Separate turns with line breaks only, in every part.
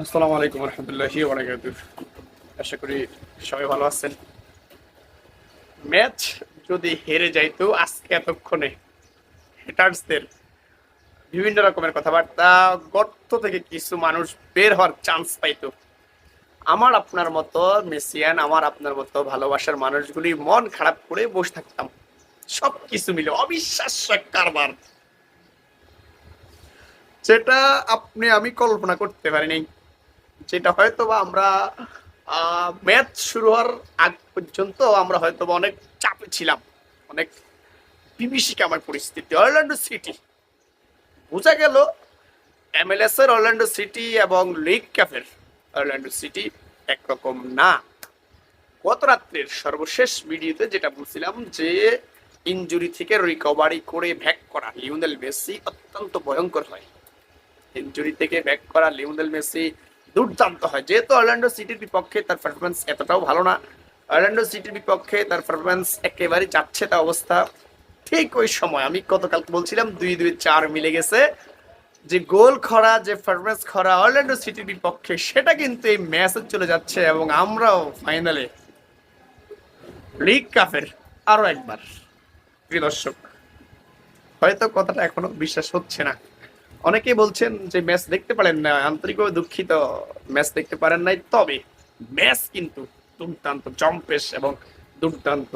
আসসালামু আলাইকুম রহমতুল্লাহি আশা করি সবাই ভালো আছেন। ম্যাচ যদি হেরে যাইতো আজকে এতক্ষণে হেটার্সদের বিভিন্ন রকমের কথাবার্তা, গর্ত থেকে কিছু মানুষ বের হওয়ার চান্স পাইতো। আমার আপনার মতো মেসিয়ান আমার আপনার মতো ভালোবাসার মানুষগুলি মন খারাপ করে বসে থাকতাম। সব কিছু মিলে অবিশ্বাস্য কারবার। যেটা আপনি, আমি কল্পনা করতে পারিনি। যেটা হয়তো বা আমরা ম্যাচ শুরু হওয়ার আগ পর্যন্ত আমরা হয়তো বা অনেক চাপে ছিলাম। অনেক বিভীষিকা আমার পরিস্থিতি। Orlando City. বোঝা গেল এমএলএস এর অরল্যান্ডো সিটি এবং লিগ ক্যাফের অরল্যান্ডো সিটি একরকম না। গত রাত্রের সর্বশেষ ভিডিওতে যেটা বলছিলাম যে, ইনজুরি থেকে রিকভারি করে ব্যাক করা লিওনেল মেসি অত্যন্ত ভয়ঙ্কর হয়। ইনজুরি থেকে ব্যাক করা লিওনেল মেসি দুর্দান্ত হয়। যেহেতু অরল্যান্ডো সিটির বিপক্ষে তার পারফরমেন্স এতটাও ভালো না, অরল্যান্ডো সিটির বিপক্ষে তার পারফরমেন্স একেবারে যাচ্ছে তা অবস্থা ঠিক ওই সময়। আমি গতকাল বলছিলাম দুই দুই চার মিলে গেছে। যে গোল খরা, যে পারফরমেন্স খরা অরল্যান্ডো সিটির বিপক্ষে, সেটা কিন্তু এই ম্যাচে চলে যাচ্ছে এবং আমরাও ফাইনালে লিগ কাপের আরও একবার। প্রিয় দর্শক, হয়তো কথাটা এখনও বিশ্বাস হচ্ছে না। অনেকেই বলছেন যে ম্যাচ দেখতে পারেন না, আন্তরিকভাবে দুঃখিত, ম্যাচ দেখতে পারেন নাই। তবে ম্যাচ কিন্তু দুর্দান্ত জম্পেশ এবং দুর্দান্ত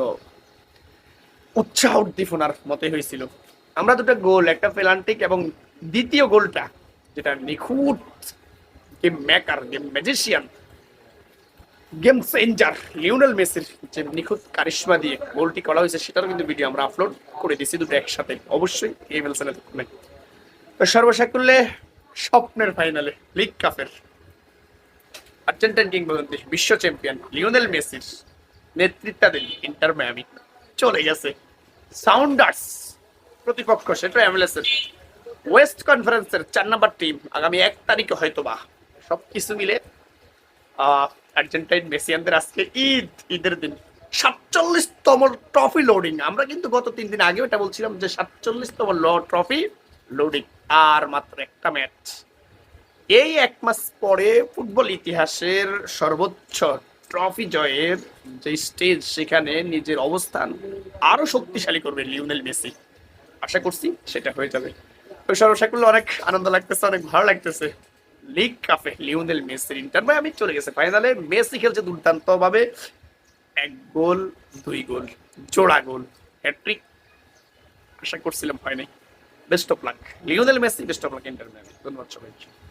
উৎসাহ উদ্দীপনার মতে হয়েছিল। আমরা দুটো গোল, একটা পেলান্টিক এবং দ্বিতীয় গোলটা, যেটা নিখুঁত game maker, game magician game changer Lionel মেসির যে নিখুঁত কারিশ্মা দিয়ে গোলটি করা হয়েছে, সেটারও কিন্তু ভিডিও আমরা আপলোড করে দিয়েছি, দুটো একসাথে। অবশ্যই এই দেখবেন তো সর্বসাকুল্যে স্বপ্নের ফাইনালে লিগ কাপের আর্জেন্টাইন কিংবদন্তি বিশ্ব চ্যাম্পিয়ন লিওনেল মেসির নেতৃত্বাধীন ইন্টার মায়ামি চলে গেছে সাউন্ডার্স প্রতিপক্ষ সেটা এমএলএস ওয়েস্ট কনফারেন্সের চার নাম্বার টিম আগামী এক তারিখে হয়তো বা সব কিছু মিলে আর্জেন্টাইন মেসিয়ানদের আজকে ঈদ, ঈদের দিন। সাতচল্লিশতম ট্রফি লোডিং। আমরা কিন্তু গত তিন দিন আগে এটা বলছিলাম যে সাতচল্লিশতম ল, ট্রফি লোডিং, আর মাত্র একটা ম্যাচ। এই এক মাস পরে ফুটবল ইতিহাসের সর্বোচ্চ ট্রফি জয়ের যে স্টেজ, সেখানে নিজের অবস্থান আরও শক্তিশালী করবে লিওনেল মেসি। আশা করছি সেটা হয়ে যাবে। তো সর্বসাকুল্য অনেক আনন্দ লাগতেছে, অনেক ভালো লাগতেছে। লিগ কাপে লিওনেল মেসির ইন্টার আমি চলে গেছে ফাইনালে মেসি খেলছে দুর্দান্ত ভাবে এক গোল, দুই গোল, জোড়া গোল। হ্যাট্রিক আশা করছিলাম হয় নাই। Best of luck Lionel Messi best of luck Inter ধন্যবাদ সবাইকে।